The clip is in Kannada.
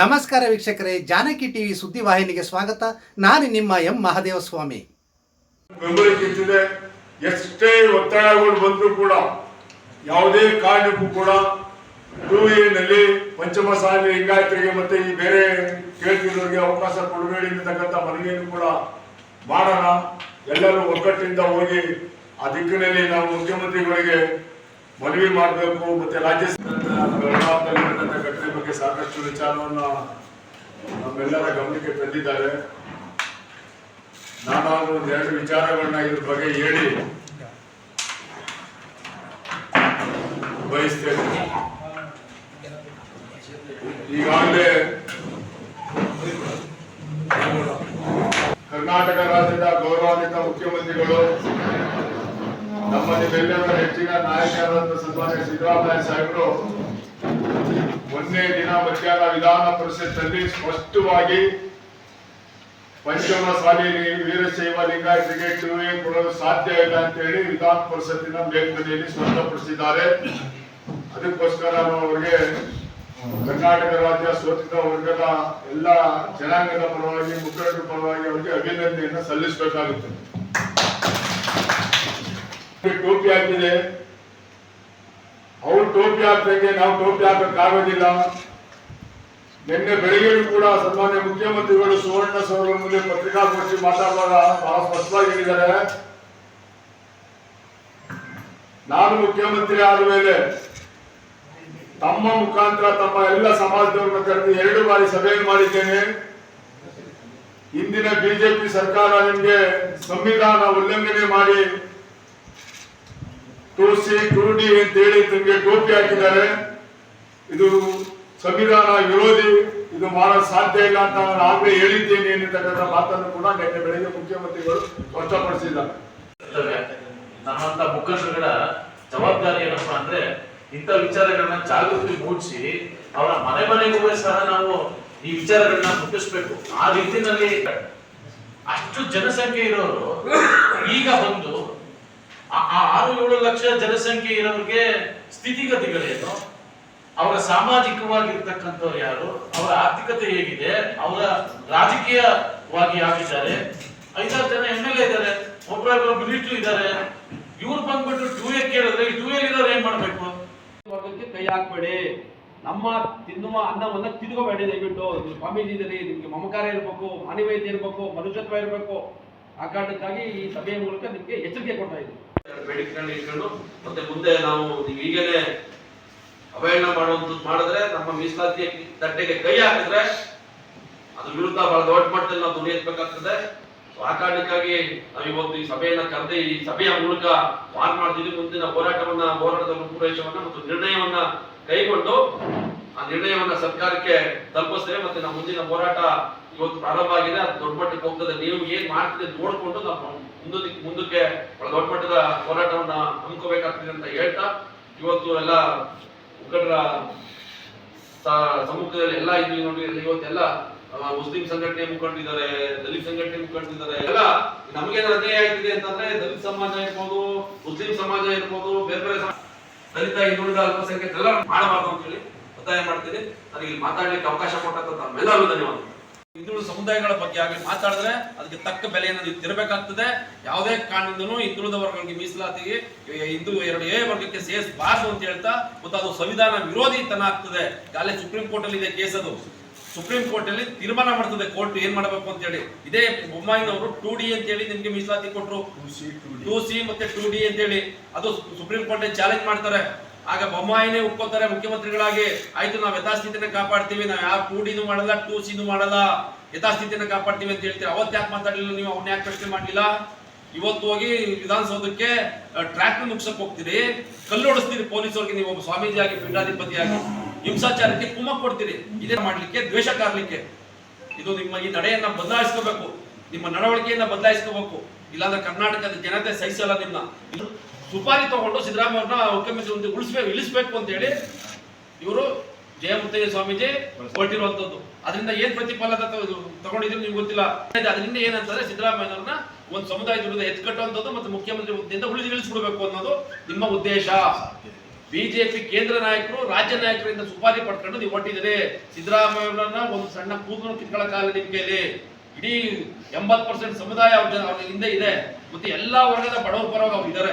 ನಮಸ್ಕಾರ ವೀಕ್ಷಕರೇ, ಜಾನಕಿ ಟಿವಿ ಸುದ್ದಿವಾಹಿನಿಗೆ ಸ್ವಾಗತ. ನಾನು ನಿಮ್ಮ ಎಂ ಮಹಾದೇವಸ್ವಾಮಿ. ಸ್ವಾಮಿ ಎಷ್ಟೇ ಒತ್ತಡಗಳು ಬಂದರೂ ಕೂಡ, ಯಾವುದೇ ಕಾರಣಕ್ಕೂ ಕೂಡ ಟೂ ನಲ್ಲಿ ಪಂಚಮ ಸಾಲಿ ಲಿಂಗಾಯತರಿಗೆ ಮತ್ತೆ ಈ ಬೇರೆ ಕೇಳ್ತಿರೋರಿಗೆ ಅವಕಾಶ ಕೊಡಬೇಡಿ ಅಂತಕ್ಕಂಥ ಮನವಿಯನ್ನು ಕೂಡ ಮಾಡೋಣ. ಎಲ್ಲರೂ ಒಗ್ಗಟ್ಟಿಂದ ಹೋಗಿ ಆ ದಿಕ್ಕಿನಲ್ಲಿ ನಾವು ಮುಖ್ಯಮಂತ್ರಿಗಳಿಗೆ ಮನವಿ ಮಾಡಬೇಕು ಮತ್ತೆ ರಾಜ್ಯ ಬಗ್ಗೆ ಸಾಕಷ್ಟು ವಿಚಾರವನ್ನು ನಮ್ಮೆಲ್ಲರ ಗಮನಕ್ಕೆ ತಂದಿದ್ದಾರೆ. ನಾನಾದ್ರೂ ಎರಡು ವಿಚಾರಗಳನ್ನ ಇದ್ರ ಬಗ್ಗೆ ಹೇಳಿ. ಬಯಸ್ತೇನೆ. ಈಗಾಗಲೇ ಕರ್ನಾಟಕ ರಾಜ್ಯದ ಗೌರವಾನ್ವಿತ ಮುಖ್ಯಮಂತ್ರಿಗಳು ನಮ್ಮ ನಿಮ್ಮೆಲ್ಲರ ಹೆಚ್ಚಿನ ನಾಯಕರಾದ ಸನ್ಮಾನ್ಯ ಸಿದ್ದರಾಮಯ್ಯ ಸಾಹೇಬರು ಮೊನ್ನೆ ದಿನ ಮಧ್ಯಾಹ್ನ ವಿಧಾನ ಪರಿಷತ್ನಲ್ಲಿ ಸ್ಪಷ್ಟವಾಗಿ ಪಂಚಮ ಸಾಲಿಯಲ್ಲಿ ವೀರಶೈವ ಲಿಂಗಾಯತರಿಗೆ ಟಿವಿ ಕೊಡಲು ಸಾಧ್ಯ ಇಲ್ಲ ಅಂತ ಹೇಳಿ ವಿಧಾನ ಪರಿಷತ್ತಿನ ಮೇಲ್ಮನೆಯಲ್ಲಿ ಸ್ಪಷ್ಟಪಡಿಸಿದ್ದಾರೆ. ಅದಕ್ಕೋಸ್ಕರ ನಾನು ಅವರಿಗೆ ಕರ್ನಾಟಕ ರಾಜ್ಯ ಸ್ವತಂತ್ರ ವರ್ಗದ ಎಲ್ಲ ಜನಾಂಗದ ಪರವಾಗಿ, ಮುಖಂಡರ ಪರವಾಗಿ ಅವರಿಗೆ ಅಭಿನಂದನೆಯನ್ನು ಸಲ್ಲಿಸಬೇಕಾಗುತ್ತದೆ ಟೋಪಿ ಅವ್ರು ಟೋಪಿ ಹಾಕ್ದಂಗೆ ನಾವು ಟೋಪಿ ಹಾಕಕ್ಕಾಗೋದಿಲ್ಲ ನಿನ್ನೆ ಬೆಳಗ್ಗೆ ಕೂಡ ಸನ್ಮಾನ್ಯ ಮುಖ್ಯಮಂತ್ರಿಗಳು ಸುವರ್ಣ ಸೌರ ಮುಂದೆ ಪತ್ರಿಕಾಗೋಷ್ಠಿ ಮಾತಾಡುವಾಗ ಬಹಳ ಸ್ಪಷ್ಟವಾಗಿ ಹೇಳಿದ್ದಾರೆ. ನಾನು ಮುಖ್ಯಮಂತ್ರಿ ಆದ ಮೇಲೆ ತಮ್ಮ ಮುಖಾಂತರ ತಮ್ಮ ಎಲ್ಲ ಸಮಾಜದವ್ರನ್ನ ಕರೆದು ಎರಡು ಬಾರಿ ಸಭೆಯನ್ನು ಮಾಡಿದ್ದೇನೆ. ಇಂದಿನ ಬಿಜೆಪಿ ಸರ್ಕಾರ ನಿಮಗೆ ಸಂವಿಧಾನ ಉಲ್ಲಂಘನೆ ಮಾಡಿ ಟೂ ಕುರುಡಿ ಅಂತೇಳಿ ನಿಮಗೆ ಟೋಪಿ ಹಾಕಿದ್ದಾರೆ. ಇದು ಸಂವಿಧಾನ ವಿರೋಧಿ, ಇದು ಮಾಡಲು ಸಾಧ್ಯ ಇಲ್ಲ ಅಂತ ನಾನು ಆಗ್ಲೇ ಹೇಳಿದ್ದೇನೆ ಎನ್ನುತಕ್ಕಂಥ ಮಾತನ್ನು ಕೂಡ ನಿನ್ನೆ ಬೆಳಗ್ಗೆ ಮುಖ್ಯಮಂತ್ರಿಗಳು ಸ್ಪಷ್ಟಪಡಿಸಿದ್ದಾರೆ. ಇರ್ತವೆ ನಮ್ಮಂತ ಮುಖಂಡರುಗಳ ಜವಾಬ್ದಾರಿ ಏನಪ್ಪಾ ಅಂದ್ರೆ ಇಂಥ ವಿಚಾರಗಳನ್ನ ಜಾಗೃತಿ ಮೂಡಿಸಿ ಅವರ ಮನೆ ಮನೆಗೂ ಸಹ ನಾವು ಈ ವಿಚಾರಗಳನ್ನ ಮುಟ್ಟಿಸ್ಬೇಕು. ಆ ರೀತಿನಲ್ಲಿ ಅಷ್ಟು ಜನಸಂಖ್ಯೆ ಇರೋರು ಈಗ ಬಂದು ಆ ಆರು ಏಳು ಲಕ್ಷ ಜನಸಂಖ್ಯೆ ಇರೋರಿಗೆ ಸ್ಥಿತಿಗತಿಗಳೇನು? ಅವರ ಸಾಮಾಜಿಕವಾಗಿರ್ತಕ್ಕಂಥವ್ರು ಯಾರು? ಅವರ ಆರ್ಥಿಕತೆ ಹೇಗಿದೆ? ಅವರ ರಾಜಕೀಯವಾಗಿ ಆಗಿದ್ದಾರೆ? ಐದಾರು ಜನ ಎಂ ಎಲ್ ಎ ಇದ್ದಾರೆ. ಒಬ್ಬರೊಬ್ಬರು ಮಿನಿಸ್ಟ್ರು ಇದ್ದಾರೆ. ಇವ್ರು ಬಂದ್ಬಿಟ್ಟು ಟೂ ಎ ಕೇಳಿದ್ರೆ ಟೂ ಎಲ್ ಇರೋರು ಏನ್ ಮಾಡ್ಬೇಕು? ಕೈ ಹಾಕ್ಬೇಡಿ. ನಮ್ಮ ತಿನ್ನುವ ಅನ್ನವನ್ನ ತಿನ್ಕೋಬೇಡಿ ದಯವಿಟ್ಟು. ಸ್ವಾಮೀಜಿ ಇದ್ದೀರಿ ನಿಮ್ಗೆ ಮಮಕಾರ ಇರಬೇಕು, ಮಾನವೀಯತೆ ಇರಬೇಕು, ಮನುಷ್ಯತ್ವ ಇರಬೇಕು. ಆ ಕಾರಣಕ್ಕಾಗಿ ಈ ಸಭೆಯ ಮೂಲಕ ನಿಮ್ಗೆ ಎಚ್ಚರಿಕೆ ಕೊಡ್ತಾ ಇದ್ದೀವಿ ಬೇಡಿಕೆಗಳನ್ನ ಇಟ್ಕೊಂಡು, ಮತ್ತೆ ಮುಂದೆ ನಾವು ನೀವು ಈಗಲೇ ಅವಹೇಳನ ಮಾಡುವಂತ ಮಾಡಿದ್ರೆ ನಮ್ಮ ಮೀಸಲಾತಿಯ ತಟ್ಟೆಗೆ ಕೈ ಹಾಕಿದ್ರೆ ಅದ್ರ ವಿರುದ್ಧ ಬಹಳ ದೊಡ್ಡ ಮಟ್ಟದಲ್ಲಿ ನಾವು ಎತ್ತಬೇಕಾಗ್ತದೆ. ಆ ಕಾರಣಕ್ಕಾಗಿ ನಾವು ಇವತ್ತು ಈ ಸಭೆಯನ್ನ ಕರೆದು, ಈ ಸಭೆಯ ಮೂಲಕ ವಾರ್ ಮಾಡ್ತೀವಿ ಮುಂದಿನ ಹೋರಾಟವನ್ನ, ಹೋರಾಟದ ರೂಪುರೇಷವನ್ನ ಮತ್ತು ನಿರ್ಣಯವನ್ನ ಕೈಗೊಂಡು ಆ ನಿರ್ಣಯವನ್ನ ಸರ್ಕಾರಕ್ಕೆ ತಲುಪಿಸ್ತೇವೆ ಮತ್ತೆ ನಮ್ಮ ಮುಂದಿನ ಹೋರಾಟ ಇವತ್ತು ಪ್ರಾರಂಭ ಆಗಿದೆ, ಅದು ದೊಡ್ಡ ಮಟ್ಟಕ್ಕೆ ಹೋಗ್ತದೆ. ನೀವು ಏನ್ ಮಾಡ್ತಿದೆ ನೋಡ್ಕೊಂಡು ನಾವು ಮುಂದಕ್ಕೆ ಮುಂದಕ್ಕೆ ದೊಡ್ಡ ಮಟ್ಟದ ಹೋರಾಟವನ್ನ ಹಮ್ಮಿಕೋಬೇಕಾಗ್ತದೆ ಅಂತ ಹೇಳ್ತಾ, ಇವತ್ತು ಎಲ್ಲ ಮುಖಂಡರ ಸಮ್ಮುಖದಲ್ಲಿ ಎಲ್ಲ ಇದ್ವಿ ನೋಡಿ ಇವತ್ತೆಲ್ಲ ಮುಸ್ಲಿಂ ಸಂಘಟನೆ ಮುಖಂಡಿದ್ದಾರೆ ದಲಿತ ಸಂಘಟನೆ ಮುಖಂಡಿದ್ದಾರೆ ಎಲ್ಲ ನಮಗೇನಾದ್ರು ಅನ್ಯಾಯ ಆಗ್ತಿದೆ ಅಂತಂದ್ರೆ ದಲಿತ ಸಮಾಜ ಇರ್ಬೋದು, ಮುಸ್ಲಿಂ ಸಮಾಜ ಇರ್ಬೋದು, ಬೇರೆ ಬೇರೆ ದಲಿತ, ಹಿಂದುಳಿದ ಅಲ್ಪಸಂಖ್ಯಾತ ಎಲ್ಲ ಮಾಡಬಾರ್ದು ಅಂತ ಹೇಳಿ ಒತ್ತಾಯ ಮಾಡ್ತೀನಿ. ನನಗೆ ಇಲ್ಲಿ ಮಾತಾಡ್ಲಿಕ್ಕೆ ಅವಕಾಶ ಕೊಟ್ಟಂತ ತಮ್ಮೆಲ್ಲರಿಗೂ ಧನ್ಯವಾದ ಹಿಂದುಳಿದ ಸಮುದಾಯಗಳ ಬಗ್ಗೆ ಆಗಲಿ ಮಾತಾಡಿದ್ರೆ ಅದಕ್ಕೆ ತಕ್ಕ ಬೆಲೆ ಅನ್ನೋದು ತಿರಬೇಕಾಗ್ತದೆ ಯಾವುದೇ ಕಾರಣದಿಂದಲೂ ಹಿಂದುಳಿದ ವರ್ಗಗಳಿಗೆ ಮೀಸಲಾತಿಗೆ ಹಿಂದೂ ಎರಡು ಎ ವರ್ಗಕ್ಕೆ ಸೇರಿಸಬಾರದು ಅಂತ ಹೇಳ್ತಾ ಮತ್ತು ಅದು ಸಂವಿಧಾನ ವಿರೋಧಿತನ ಆಗ್ತದೆ. ಅಲ್ಲಿ ಸುಪ್ರೀಂ ಕೋರ್ಟ್ ಅಲ್ಲಿ ಇದೆ ಕೇಸ್ ಅದು. ಸುಪ್ರೀಂ ಕೋರ್ಟ್ ಅಲ್ಲಿ ತೀರ್ಮಾನ ಮಾಡ್ತದೆ ಕೋರ್ಟ್ ಏನ್ ಮಾಡಬೇಕು ಅಂತ ಹೇಳಿ. ಇದೇ ಬೊಮ್ಮಾಯಿನವರು ಟೂ ಡಿ ಅಂತ ಹೇಳಿ ನಿಮ್ಗೆ ಮೀಸಲಾತಿ ಕೊಟ್ಟರು ಟೂ ಸಿ ಮತ್ತೆ ಟೂ ಡಿ ಅಂತ ಹೇಳಿ. ಅದು ಸುಪ್ರೀಂ ಕೋರ್ಟ್ ಚಾಲೆಂಜ್ ಮಾಡ್ತಾರೆ. ಆಗ ಬೊಮ್ಮಾಯಿನೇ ಒಪ್ಕೋತಾರೆ ಮುಖ್ಯಮಂತ್ರಿಗಳಾಗಿ. ಆಯ್ತು, ನಾವು ಯಥಾಸ್ಥಿತಿನ ಕಾಪಾಡ್ತೀವಿ. ನಾವು ಯಾವ ಟೂ ಡಿನೂ ಮಾಡಲ್ಲ ಟೂ ಸಿನೂ ಮಾಡಲ್ಲ. ಯಥಾಸ್ಥಿತಿನ ಕಾಪಾಡ್ತೀವಿ ಅಂತ ಹೇಳ್ತೀರಿ? ಅವತ್ತು ಯಾಕೆ ಮಾತಾಡಲಿಲ್ಲ ನೀವು? ಅವನ್ನ ಯಾಕೆ ಪ್ರಶ್ನೆ ಮಾಡಲಿಲ್ಲ? ಇವತ್ತು ಹೋಗಿ ವಿಧಾನಸೌಧಕ್ಕೆ ಟ್ರ್ಯಾಕ್ ಮುಗ್ಸಕ್ ಹೋಗ್ತೀರಿ. ಕಲ್ಲು ಹೊಡಿಸ್ತೀರಿ ಪೊಲೀಸರಿಗೆ ನೀವು. ಒಬ್ಬ ಸ್ವಾಮೀಜಿಯಾಗಿ, ಪೀಠಾಧಿಪತಿಯಾಗಿ. ಹಿಂಸಾಚಾರಕ್ಕೆ ಕುಮಕ್ ಕೊಡ್ತೀರಿ. ಇದೇ ಮಾಡ್ಲಿಕ್ಕೆ, ದ್ವೇಷ ಕಾರ್ಲಿಕ್ಕೆ. ಇದು ನಿಮ್ಮ ಈ ನಡೆಯನ್ನ ಬದಲಾಯಿಸ್ಕೋಬೇಕು. ನಿಮ್ಮ ನಡವಳಿಕೆಯನ್ನ ಬದಲಾಯಿಸ್ಕೋಬೇಕು. ಇಲ್ಲಾಂದ್ರೆ ಕರ್ನಾಟಕದ ಜನತೆ ಸಹಿಸಲ್ಲ ಇದು ಸುಪಾರಿ ತಗೊಂಡು ಸಿದ್ದರಾಮಯ್ಯವ್ರನ್ನ ಮುಖ್ಯಮಂತ್ರಿ ಉಳಿಸ್ಬೇಕು, ಇಳಿಸ್ಬೇಕು ಅಂತ ಹೇಳಿ ಇವರು ಜಯಮುತ್ತಯ್ಯ ಸ್ವಾಮೀಜಿ ಹೊರಟಿರುವಂತದ್ದು ಅದರಿಂದ ಏನ್ ಪ್ರತಿಫಲ ತಗೊಂಡಿದ್ರು ನಿಮ್ಗೆ ಗೊತ್ತಿಲ್ಲ. ಅದರಿಂದ ಏನಂತಂದ್ರೆ ಸಿದ್ದರಾಮಯ್ಯವ್ರನ್ನ ಒಂದು ಸಮುದಾಯದ ವಿರುದ್ಧ ಎತ್ಕಟ್ಟುವಂಥದ್ದು ಮತ್ತು ಮುಖ್ಯಮಂತ್ರಿ ಹುದ್ದೆಯಿಂದ ಉಳಿದು ಇಳಿಸ್ಬಿಡ್ಬೇಕು ಅನ್ನೋದು ನಿಮ್ಮ ಉದ್ದೇಶ. ಬಿಜೆಪಿ ಕೇಂದ್ರ ನಾಯಕರು, ರಾಜ್ಯ ನಾಯಕರಿಂದ ಸುಪಾರಿ ಪಡ್ಕೊಂಡು ನೀವು ಹೊಟ್ಟಿದ್ದೀರಿ ಸಿದ್ದರಾಮಯ್ಯವ್ರನ್ನ ಒಂದು ಸಣ್ಣ ಕೂದಲು ಕಾಲ ನಿಮ್ ಕೈಲಿ. ಇಡೀ ಎಂಬತ್ ಪರ್ಸೆಂಟ್ ಸಮುದಾಯ ಅವ್ರ ಹಿಂದೆ ಇದೆ. ಮತ್ತೆ ಎಲ್ಲಾ ವರ್ಗದ ಬಡವರ ಪರವಾಗಿ ಅವ್ರು ಇದ್ದಾರೆ